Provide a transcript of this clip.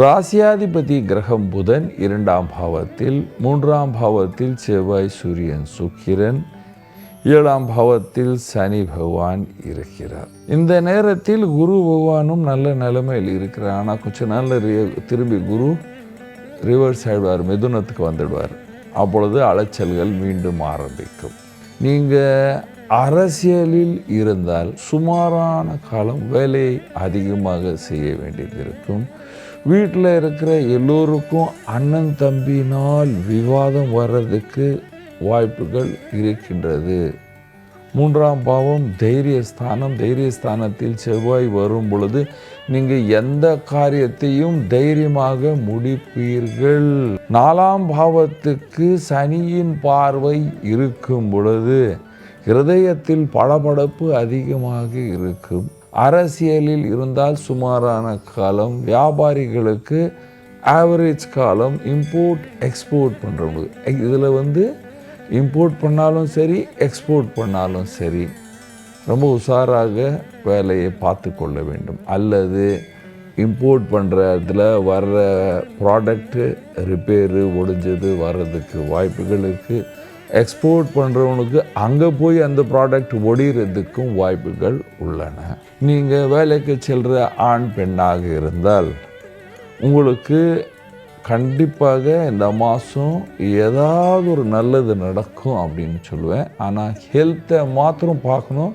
ராசியாதிபதி கிரகம் புதன் இரண்டாம் பாவத்தில் மூன்றாம் பாவத்தில் செவ்வாய் சூரியன் சுக்கிரன் ஏழாம் பாவத்தில் சனி பகவான் இருக்கிறார். இந்த நேரத்தில் குரு பகவானும் நல்ல நிலைமையில் இருக்கிறார். ஆனால் கொஞ்ச நாளில் திரும்பி குரு ரிவர்ஸ் ஆயிடுவார் மிதுனத்துக்கு வந்துடுவார். அப்பொழுது அலைச்சல்கள் மீண்டும் ஆரம்பிக்கும். நீங்கள் அரசியலில் இருந்தால் சுமாரான காலம் வேலையை அதிகமாக செய்ய வேண்டியது இருக்கும் வீட்டில் இருக்கிற எல்லோருக்கும் அண்ணன் தம்பினால் விவாதம் வர்றதுக்கு வாய்ப்புகள் இருக்கின்றது. மூன்றாம் பாவம் தைரியஸ்தானம். தைரியஸ்தானத்தில் செவ்வாய் வரும் பொழுது நீங்கள் எந்த காரியத்தையும் தைரியமாக முடிப்பீர்கள். நாலாம் பாவத்துக்கு சனியின் பார்வை இருக்கும் பொழுது இருதயத்தில் படபடப்பு அதிகமாக இருக்கும். அரசியலில் இருந்தால் சுமாரான காலம் வியாபாரிகளுக்கு ஆவரேஜ் காலம் இம்போர்ட் எக்ஸ்போர்ட் பண்ணுறவங்க இதில் வந்து இம்போர்ட் பண்ணாலும் சரி எக்ஸ்போர்ட் பண்ணாலும் சரி ரொம்ப உஷாராக வேலையை பார்த்து கொள்ள வேண்டும். அல்லது இம்போர்ட் பண்ணுறதுல வர்ற ப்ராடக்ட்டு ரிப்பேரு ஒடிஞ்சது வர்றதுக்கு வாய்ப்புகளுக்கு எக்ஸ்போர்ட் பண்ணுறவனுக்கு அங்கே போய் அந்த ப்ராடக்ட் ஒடிகிறதுக்கும் வாய்ப்புகள் உள்ளன. நீங்கள் வேலைக்கு செல்கிற ஆண் பெண்ணாக இருந்தால் உங்களுக்கு கண்டிப்பாக இந்த மாதம் ஏதாவது ஒரு நல்லது நடக்கும் அப்படின்னு சொல்லுவேன். ஆனால் ஹெல்த்தை மாத்திரம் பார்க்கணும்.